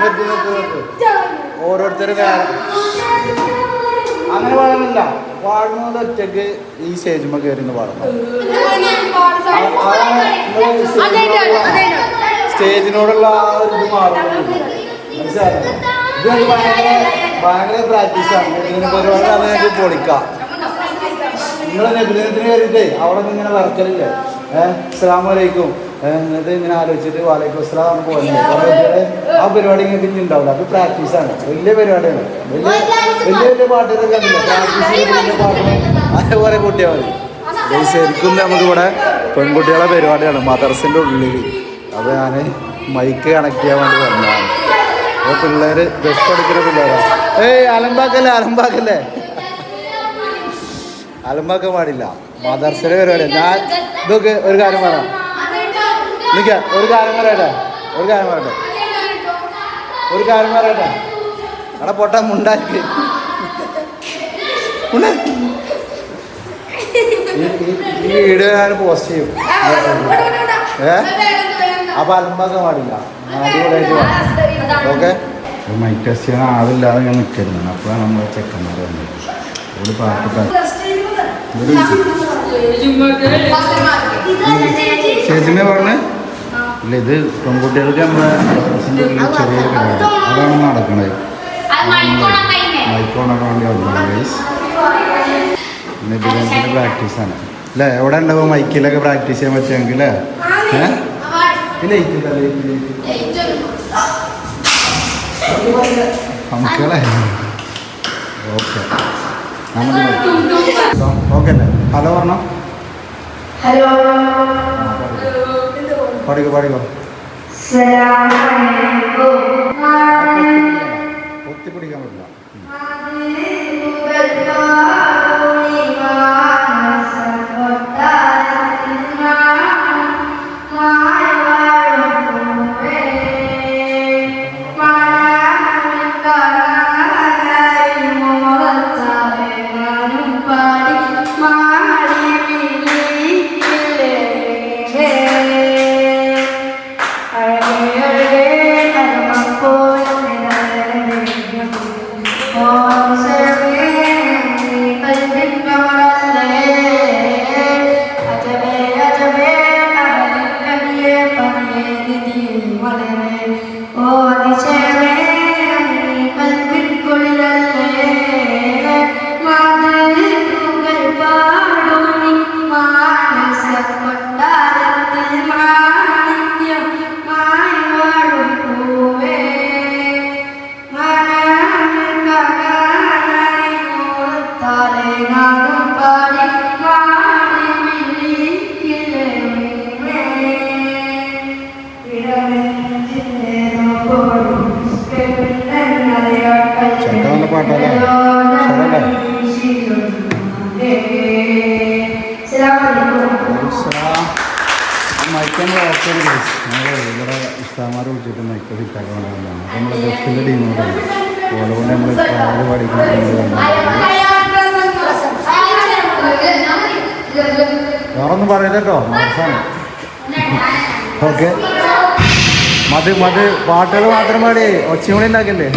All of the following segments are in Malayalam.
നിർത്തി നിർത്തി നിർത്തി ഓരോരുത്തരും വേറെ. അങ്ങനെ പാടുന്നില്ല. പാടുന്നത് ഒറ്റയ്ക്ക് ഈ സ്റ്റേജുമ്മ കയറി നിന്ന് പാടണം. സ്റ്റേജിനോടുള്ള ആ ഒരു ഇത് ഒരു ഭയങ്കര ഭയങ്കര പ്രാക്ടീസാണ് ഒരുപാട് അത് ഞങ്ങൾക്ക് പൊളിക്കാം. നിങ്ങൾ നബിദിനത്തിന് കയറിയിട്ടേ അവിടെ നിന്ന് ഇങ്ങനെ വർക്കലില്ലേ ഏഹ് അസ്സാം വലൈക്കും എന്നിട്ട് ഇങ്ങനെ ആലോചിച്ചിട്ട് വാലൈക്കും അസ്സലാം എന്ന് പോകുന്നത് ആ പരിപാടി ഇങ്ങനെ പിന്നെ ഉണ്ടാവില്ല അത് പ്രാക്ടീസാണ് വലിയ പരിപാടിയാണ്. വലിയ വലിയ വലിയ പ്രാക്ടീസ് വലിയ പാട്ടുകൾ അതേപോലെ കുട്ടിയാൽ മതി നമുക്ക് ശരിക്കും നമുക്കിവിടെ പെൺകുട്ടികളെ പരിപാടിയാണ്. മദർസിന്റെ ഉള്ളിൽ അത് ഞാൻ മൈക്ക് കണക്ട് ചെയ്യാൻ വേണ്ടി പറഞ്ഞതാണ് അപ്പോൾ പിള്ളേർ ഡ്രസ് എടുക്കുന്ന പിള്ളേരാണ് ഏയ് അലമ്പാക്കല്ലേ അലമ്പാക്കല്ലേ? അലമ്പാക്കാൻ പാടില്ല. മദർസിന്റെ പരിപാടിയാണ് ഞാൻ ഇതൊക്കെ ഒരു കാര്യം പറയാം നിൽക്ക ഒരു കാര്യം പറയട്ടെ ഒരു കാര്യം പറയട്ടെ. ഒരു കാര്യം പറയട്ടെ. അവിടെ പൊട്ട മുണ്ടാക്കി. ഈ- വീഡിയോ ഞാൻ പോസ്റ്റ് ചെയ്യും. ഏ? അപ്പൊ അലമ്പാക്കാൻ പാടില്ല. അടിപൊളിയായിട്ട് ഓക്കെ മൈക്ക് ടെസ്റ്റ് ചെയ്യാൻ ആളില്ലാതെ ഞാൻ നിൽക്കരുന്നു അപ്പോഴാണ് നമ്മൾ ചെക്കന്മാർ വന്നത് ഒരു പാട്ട് പറഞ്ഞേ സ്റ്റേജിനെ പറഞ്ഞ് ഇല്ല ഇത് പെൺകുട്ടികൾക്ക് നമ്മുടെ ഡ്രസ്സിന്റെ ഉള്ളിൽ ചെറിയ പരിപാടി അതാണ് നടക്കുന്നത് മൈക്കോണൊക്കെ വേണ്ടി വന്നത് ബിരിയാണിന്റെ പ്രാക്ടീസാണ് അല്ലേ എവിടെ ഉണ്ടാവും? മൈക്കിലൊക്കെ പ്രാക്ടീസ് ചെയ്യാൻ പറ്റുമെങ്കിൽ ഏഹ് ഇല്ല? ഇല്ല നമുക്കളെ ഓക്കെ. ഓക്കെ അല്ലേ? ഹലോ പറഞ്ഞോ. ഹലോ. പാടിക്കോ പാടിക്കോ. വേറൊന്നും പറയില്ല കേട്ടോ മാസാണ് ഓക്കെ. മത് മത്. പാട്ടുകൾ മാത്രം പാടി. ഒച്ചമണി ഉണ്ടാക്കല്ലേ?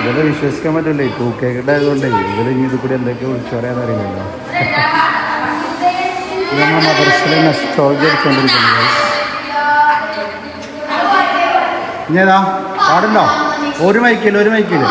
ഇവരെ വിശ്വസിക്കാൻ പറ്റില്ലേ ടൂ ഇവരെ ആയതുകൊണ്ട്. ഇവർ ഇനി ഇത് കൂടി എന്തൊക്കെ വിളിച്ചു പറയാൻ അറിയില്ലല്ലോ. ഇത് പാടുണ്ടോ? ഒരു മൈക്കിൽ ഒരു മൈക്കിൽ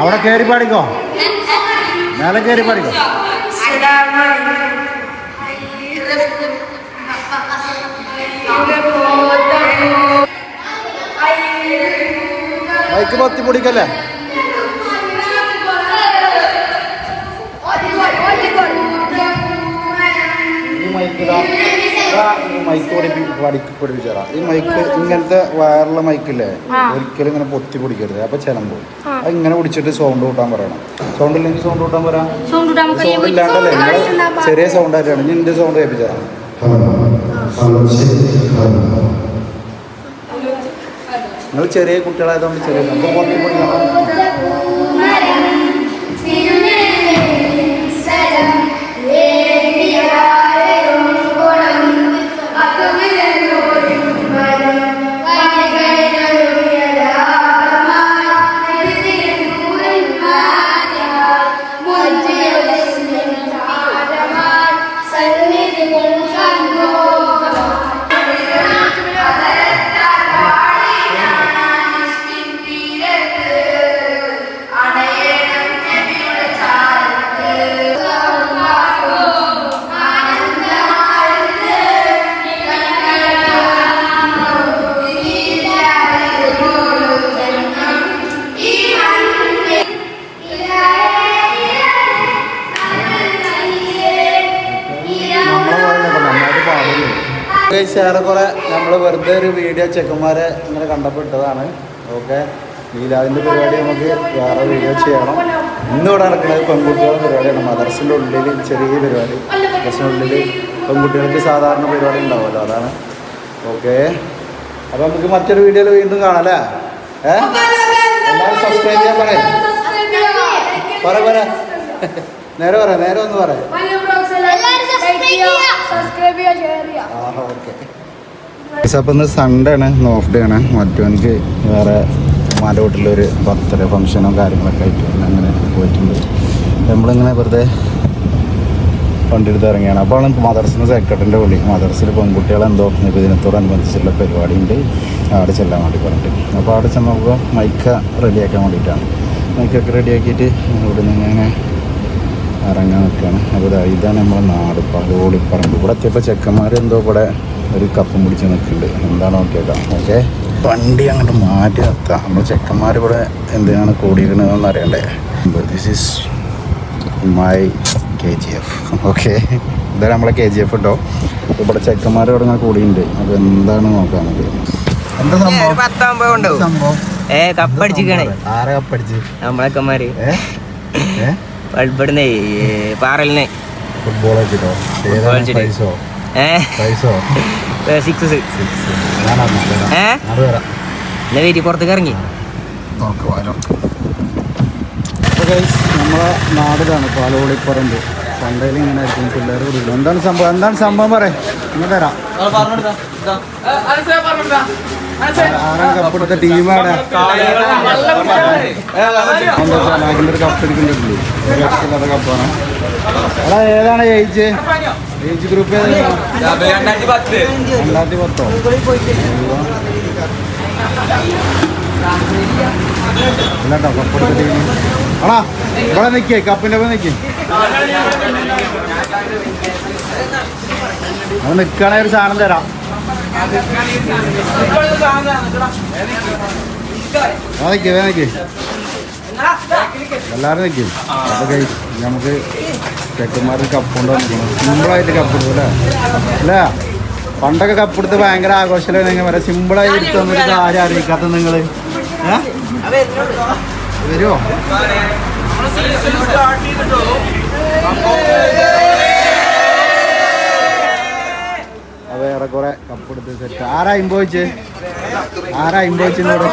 അവിടെ കയറി പാടിക്കോ? മേലെ കയറി പാടിക്കോ? മൈക്ക് പത്തി പൊടിക്കല്ലേ? മൈക്ക് പഠിപ്പി പഠിക്ക് പഠിപ്പിച്ചതാ ഈ മൈക്ക് ഇങ്ങനത്തെ വയറുള്ള മൈക്കില്ലേ ഒരിക്കലും ഇങ്ങനെ പൊത്തി പിടിക്കരുത്. അപ്പൊ ചെലം പോകും അത് ഇങ്ങനെ പിടിച്ചിട്ട് സൗണ്ട് കൂട്ടാൻ പറയണം. സൗണ്ട് ഇല്ലെങ്കിൽ സൗണ്ട് കൂട്ടാൻ പറയാം സൗണ്ട് ഇല്ലാണ്ടല്ലേ ചെറിയ സൗണ്ട് ആയിട്ടാണ്. ഇനി എന്റെ സൗണ്ട് കേൾപ്പിച്ചാ നിങ്ങൾ ചെറിയ കുട്ടികളായതുകൊണ്ട് ചെറിയ നമുക്ക് പൊത്തി പിടിക്കണം. ഗൈസ് ഏറെക്കുറെ നമ്മൾ വെറുതെ ഒരു വീഡിയോ ചെക്കന്മാരെ ഇങ്ങനെ കണ്ടപ്പെട്ടതാണ്. ഓക്കെ. ലീലാവിന്റെ പരിപാടി നമുക്ക് വേറെ വീഡിയോ ചെയ്യണം. ഇന്നിവിടെ നടക്കുന്നത് പെൺകുട്ടികളുടെ പരിപാടിയാണ്. മദർസിന്റെ ഉള്ളിൽ ചെറിയ പരിപാടി. ഉള്ളിൽ പെൺകുട്ടികൾക്ക് സാധാരണ പരിപാടി ഉണ്ടാവുമല്ലോ അതാണ്. ഓക്കെ. അപ്പോൾ നമുക്ക് മറ്റൊരു വീഡിയോയിൽ വീണ്ടും കാണാം അല്ലേ? ഏ? എല്ലാവരും സബ്സ്ക്രൈബ് ചെയ്യാൻ പറയാം. പറ പറ. നേരെ പറ നേരെ ഒന്ന് പറ. സബ്സ്ക്രൈബ് സൺഡേ ആണ് ഓഫ് ഡേ ആണ്. മറ്റവനക്ക് വേറെ ഉമ്മാന്റെ വീട്ടിലൊരു ബർത്ത്ഡേ ഫംഗ്ഷനോ കാര്യങ്ങളൊക്കെ ആയിട്ട് അങ്ങനെ പോയിട്ടുണ്ട്. നമ്മളിങ്ങനെ വെറുതെ വണ്ടി എടുത്ത് ഇറങ്ങിയാണ്. അപ്പോൾ ആണ് മദർസിന് സെക്രട്ടറിന്റെ വിളി. മദർസിൽ പെൺകുട്ടികളെന്തോ നിബിദിനത്തോടനുബന്ധിച്ചുള്ള പരിപാടി ഉണ്ട് അവിടെ ചെല്ലാൻ വേണ്ടി പറഞ്ഞിട്ട്. അപ്പോൾ അവിടെ ചെന്ന് ചെന്നപ്പോൾ മൈക്ക റെഡിയാക്കാൻ വേണ്ടിയിട്ടാണ്. മൈക്കൊക്കെ റെഡിയാക്കിയിട്ട് ഇവിടെ നിന്ന് ഇങ്ങനെ ഇറങ്ങാൻ നിൽക്കുകയാണ് അപ്പോൾ ഇതാണ് നമ്മുടെ നാട്. പലോളിപ്പറമ്പ് ഇവിടെ എത്തിയപ്പോൾ ചെക്കന്മാർ എന്തോ ഇവിടെ ഒരു കപ്പും പിടിച്ച് നിൽക്കുന്നുണ്ട്. എന്താണ് നോക്കിയേക്കാം. ഓക്കെ. വണ്ടി അങ്ങോട്ട് മാറ്റി നിർത്താം. നമ്മൾ ചെക്കന്മാർ ഇവിടെ എന്തിനാണ് കൂടിയിരിക്കുന്നതെന്ന് അറിയണ്ടേ? This is my K G F okay. ഇതാണ് നമ്മളെ കെ ജി എഫ് കേട്ടോ ഇവിടെ ചെക്കന്മാർ ഇവിടെ ഇങ്ങനെ കൂടിയുണ്ട് അപ്പോൾ എന്താണ് നോക്കാൻ എന്താ സംഭവം? പത്താകുമ്പോ ഉണ്ടാവും സംഭവം? ഏ കപ്പടിച്ചിക്കണേ ആരെ കപ്പടിച്ച് നമ്മളൊക്കെമാര് ഏ? ഏ? ഇവിടുന്ന് പാറലിനെ ഫുട്ബോൾ സിക്സ് ഏ? വീട്ടിൽ പുറത്തേക്ക് ഇറങ്ങി. നമ്മളെ നാടിലാണ് പാലോളിപ്പറമ്പ്. സൺഡേയിൽ ഇങ്ങനെ ആയിരിക്കും പിള്ളേർ കൊടുക്കുന്നത് എന്താണ് സംഭവം? എന്താണ് സംഭവം പറയാം? ഇങ്ങനെ തരാം. കപ്പെടുത്ത ടീമാണ്. സന്തോഷം ഒരു കപ്പാണ് എടാ ഏതാണ് ഏജ്? ഏജ് ഗ്രൂപ്പ് രണ്ടായിരത്തി പത്തോ? ഇല്ലാട്ടോ കപ്പെടുത്ത ടീം. ആണാ ഇവിടെ നിൽക്കേ കപ്പിന്റെ ഒപ്പം നിൽക്കേ അവിടെ നിൽക്കുകയാണെങ്കിൽ ഒരു സാധനം തരാം. ആ നിൽക്കേ വേ എല്ലാവരും നിൽക്കും അപ്പോൾ നമുക്ക് ചെക്കന്മാരിൽ കപ്പ് കൊണ്ട് വന്നിരിക്കണം സിമ്പിളായിട്ട് കപ്പ് എടുക്കും അല്ലേ? അല്ലേ പണ്ടൊക്കെ കപ്പ് എടുത്ത് ഭയങ്കര ആഘോഷമല്ലേ നിങ്ങൾ പറയാം സിമ്പിളായി എടുത്തു വന്നിട്ട് ആരും അറിയിക്കാത്ത നിങ്ങൾ വരുമോ അത് ഏറെക്കുറെ കപ്പ് എടുത്ത് സെറ്റ് ആരാ ഇമ്പോയിച്ച് ആരാ ഇമ്പോയിച്ചിന്നോട്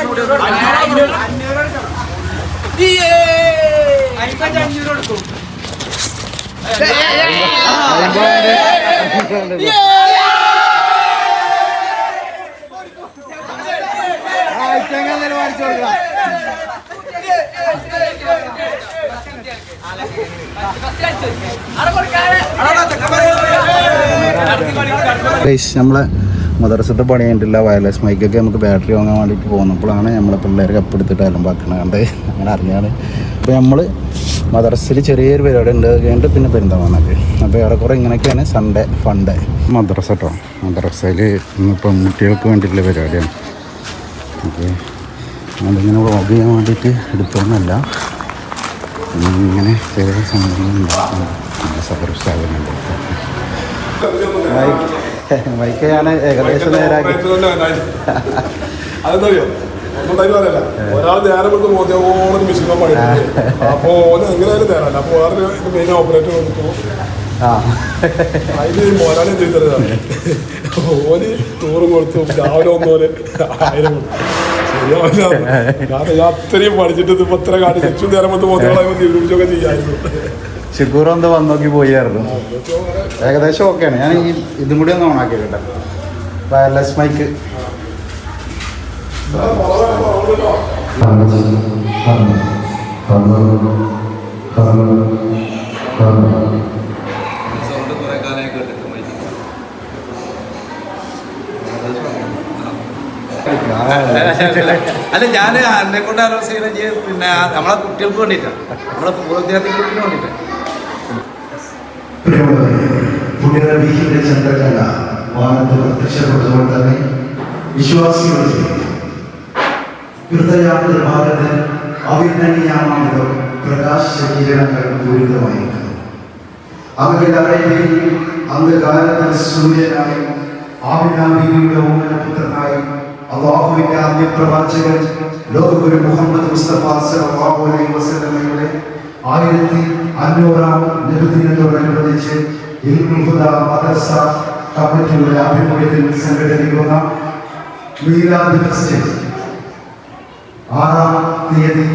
മേടിച്ചു കൊടുക്കാം ഗൈസ് നമ്മളെ മദർസത്തെ പണി കഴിഞ്ഞിട്ടില്ല. വയർലെസ് മൈക്കൊക്കെ നമുക്ക് ബാറ്ററി വാങ്ങാൻ വേണ്ടിയിട്ട് പോകുന്നപ്പോഴാണ് നമ്മളെ പിള്ളേർ കപ്പെടുത്തിട്ട് അലമ്പാക്കണത് കണ്ട്? അങ്ങനെ അറിഞ്ഞാണ്. അപ്പോൾ നമ്മൾ മദർസിൽ ചെറിയൊരു പരിപാടി ഉണ്ട്. കഴിഞ്ഞിട്ട് പിന്നെ പെരുന്തമാണൊക്കെ അപ്പോൾ ഏറെക്കുറെ ഇങ്ങനെയൊക്കെയാണ് സൺഡേ ഫണ്ടേ മദ്രസ കേട്ടോ മദ്രസയിൽ ഇന്ന് പെൺകുട്ടികൾക്ക് വേണ്ടിയിട്ടുള്ള പരിപാടിയാണ്. ഓക്കെ. അതിങ്ങനെ വ്ളോഗ് ചെയ്യാൻ വേണ്ടിയിട്ട് എടുത്തോന്നല്ല ഇങ്ങനെ ചെറിയ സംഭവങ്ങൾ ഉണ്ടാക്കുന്നുണ്ട് സദൃശാകുന്നുണ്ട് മൈക്ക് ഞാൻ ഏകദേശം നേരാക്കി. അതെന്തറിയോ? ഒന്നും തരും അറിയില്ല ഒരാൾ നേരം കൊണ്ട് മോദിയോളം മിഷീൻ പണി അപ്പൊ ഓന് എങ്ങനെയായാലും തരാല്ല അപ്പൊ വേറെ മെയിൻ ഓപ്പറേറ്റർ കൊടുത്തു ആ. അതിന് മോരാളി എന്ത് ചെയ്തതാണ് ഓന് ടൂറും കൊടുത്തു. രാവിലെ ആയിരം ശരിയാവില്ല ഞാൻ അത്രയും പഠിച്ചിട്ട് ഇപ്പൊ ഇത്ര ചുറ്റും നേരം കൊണ്ട് മോദിയോളം തീരുമാനിച്ചൊക്കെ ചെയ്യായിരുന്നു. ഷിക്കൂർ എന്തോ വന്ന് നോക്കി പോയായിരുന്നു ഏകദേശം ഓക്കെയാണ്. ഞാൻ ഈ ഇതും കൂടി ഒന്ന് ഓണാക്കി കേട്ടോ വയർലെസ് മൈക്ക്. അല്ല ഞാൻ എന്നെ കൊണ്ട് ആലോചിച്ചു പിന്നെ നമ്മളെ കുട്ടികൾക്ക് വേണ്ടിയിട്ടാണ്. നമ്മളെ പൂർവ വിദ്യാർത്ഥികൾക്ക് വേണ്ടിയിട്ടാണ്. പ്രിയമുള്ളവരെ പുണ്യനബീഹിന്റെ ചന്ദ്രകല വാനത്ത് പ്രത്യക്ഷപ്പെട്ടതുകൊണ്ട് തന്നെ വിശ്വാസികളുടെ ഹൃദയാന്തര ഭാഗത്ത് അവിർണനീയമാമല്ലോ പ്രകാശ കിരണങ്ങൾ പൂരിതമായിരിക്കുന്നു അവരുടെ അറയിൽ അന്ധകാലത്തിൽ സൂര്യനായി ആമിനാബിയുടെ ഓമനപുത്രനായി അള്ളാഹുവിന്റെ ആദ്യ പ്രവാചകൻ ലോകഗുരു മുഹമ്മദ് മുസ്തഫ സല്ലല്ലാഹു അലൈഹി വസല്ലമയുടെ ആയിരത്തി അഞ്ഞൂറാം നബിദിനത്തോടനുബന്ധിച്ച് ഇൽമുൽ ഹുദ മദ്രസ കമ്മിറ്റിയുടെ ആഭിമുഖ്യത്തിൽ സംഘടിപ്പിക്കുന്ന മീലാദ് ഫെസ്റ്റിവൽ. ആറാം തീയതി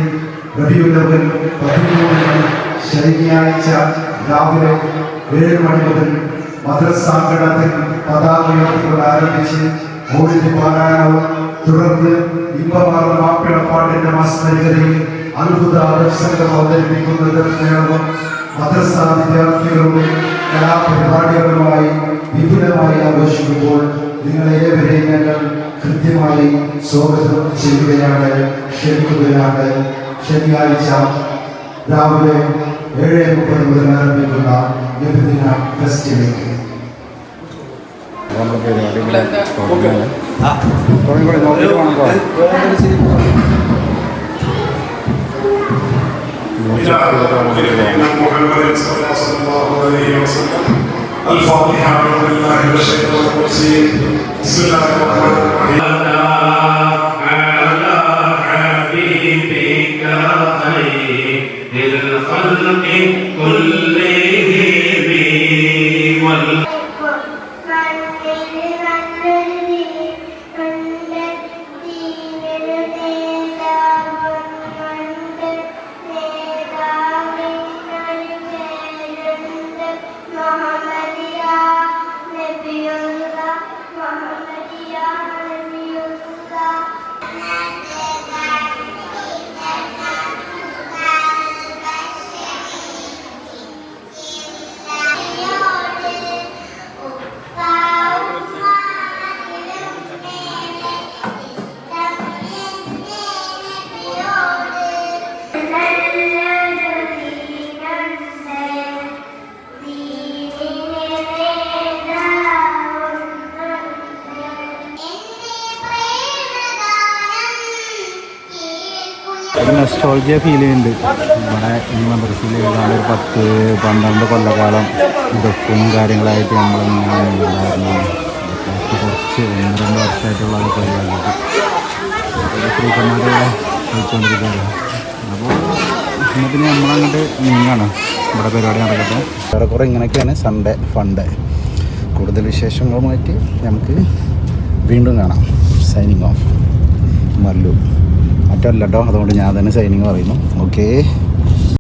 റബിയുലവൽ പതിമൂന്നിന് ശനിയാഴ്ച രാവിലെ ഏഴ് മണി മുതൽ മദ്രസാങ്കണത്തിൽ പതാക ഉയർത്തിക്കൊണ്ട് ആരംഭിച്ച് മൗലിക പാരായണവും തുടർന്ന് ഇമ്പമാർന്ന മാപ്പിളപ്പാട്ടിന്റെ മാസ്മരികതയിൽ അത്ഭുത ആദർശങ്ങൾ അവതരിപ്പിക്കുന്നത് മേളവും മദ്രസ വിദ്യാർത്ഥികളുടെ കലാപരിപാടികളുമായി വിപുലമായി ആഘോഷിക്കുമ്പോൾ നിങ്ങളെ ഏവരെയും ഞങ്ങൾ കൃത്യമായി സ്വാഗതം ചെയ്യുകയാണ് ക്ഷണിക്കുകയാണ്. ശനിയാഴ്ച രാവിലെ ഏഴ് മുപ്പത് മുതൽ ആരംഭിക്കുന്ന നബിദിന ഫെസ്റ്റിലേക്ക് ഓക്കെ പരിപാടി ഇവിടെ തുടങ്ങുകയാണ്. തുടങ്ങിക്കോളി, بدعة وكلمة محمد صلى الله عليه وسلم الفاتحة أعوذ بالله من الشيطان الرجيم. بسم الله الرحمن الرحيم. നെസ്റ്റോളജിയ ഫീൽ ചെയ്യുന്നുണ്ട്. നമ്മുടെ ഈ മദ്രസയിൽ ഏതാണ്ട് ഒരു പത്ത് പന്ത്രണ്ട് കൊല്ലക്കാലം ഇതൊക്കെ കാര്യങ്ങളായിട്ട് നമ്മൾ ഉണ്ടായിരുന്നു. കുറച്ച് ഒന്ന് രണ്ട് വർഷമായിട്ടുള്ള ഒരു പരിപാടികൾ സ്ത്രീക്കന്മാരെ ചോദിച്ചുകൊണ്ടിരിക്കുകയാണ്. അപ്പോൾ പിന്നെ നമ്മളങ്ങോട്ട് നീങ്ങാണ് ഇവിടെ പരിപാടി നടക്കട്ടെ ഏറെക്കുറെ ഇങ്ങനെയൊക്കെയാണ് സൺഡേ ഫണ്ട് കൂടുതൽ വിശേഷങ്ങളുമായിട്ട് നമുക്ക് വീണ്ടും കാണാം. Signing off Mallu. മറ്റല്ല അതുകൊണ്ട് ഞാൻ തന്നെ സൈനിങ് പറയുന്നു. ഓക്കേ